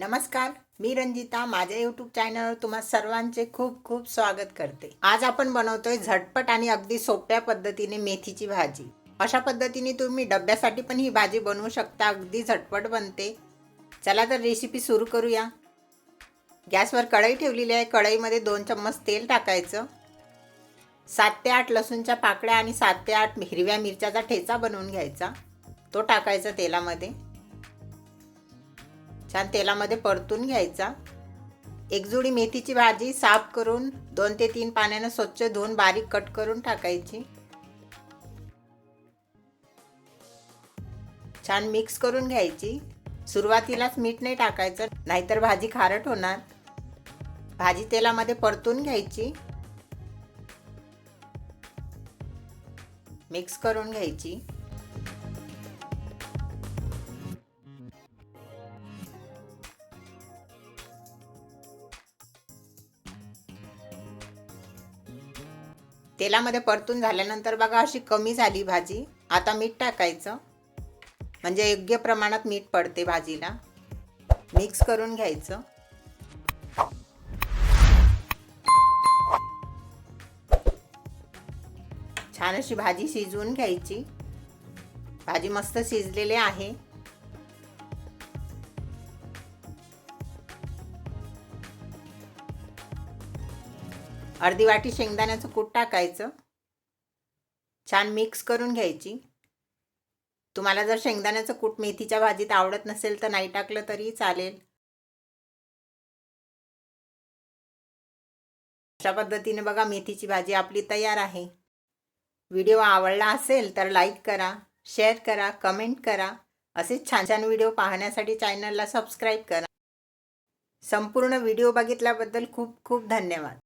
नमस्कार मी रंजिता माझ्या यूट्यूब चॅनलवर तुम्हा सर्वांचे खूप खूप स्वागत करते. आज आपण बनवतोय झटपट आणि अगदी सोप्या पद्धतीने मेथीची भाजी. अशा पद्धतीने तुम्ही डब्यासाठी पण ही भाजी बनवू शकता अगदी झटपट बनते. चला तर रेसिपी सुरू करूया. गॅसवर कढई ठेवलेली आहे कढईमध्ये दोन चम्मच तेल टाकायचं. सात ते आठ लसूणच्या पाकळ्या आणि सात ते आठ हिरव्या मिरच्याचा ठेचा बनवून घ्यायचा. तो टाकायचा तेलामध्ये. छान तेलामध्ये परतून घ्यायचा. एकजुडी मेथीची भाजी साफ करून दोन ते तीन पाण्यानं स्वच्छ धुवून बारीक कट करून टाकायची. छान मिक्स करून घ्यायची. सुरुवातीलाच मीठ नाही टाकायचं नाहीतर भाजी खारट होणार. भाजी तेलामध्ये परतून घ्यायची. मिक्स करून घ्यायची. तेलामध्ये परतून झाल्यानंतर बघा अशी कमी झाली भाजी. आता मीठ टाकायचं. म्हणजे योग्य प्रमाणात मीठ पडते भाजीला. मिक्स करून घ्यायचं. छान अशी भाजी शिजवून घ्यायची. भाजी मस्त शिजलेली आहे. अर्धी वाटी शेंगदाण्याचं कूट टाकायचं. छान मिक्स करून घ्यायची. तुम्हाला जर शेंगदाण्याचं कूट मेथीच्या भाजीत आवडत नसेल तर नाही टाकलं तरी चालेल. अशा पद्धतीने बघा मेथीची भाजी आपली तयार आहे. व्हिडिओ आवडला असेल तर लाईक करा शेअर करा कमेंट करा. असेच छान छान व्हिडिओ पाहण्यासाठी चॅनलला सबस्क्राईब करा. संपूर्ण व्हिडिओ बघितल्याबद्दल खूप खूप धन्यवाद.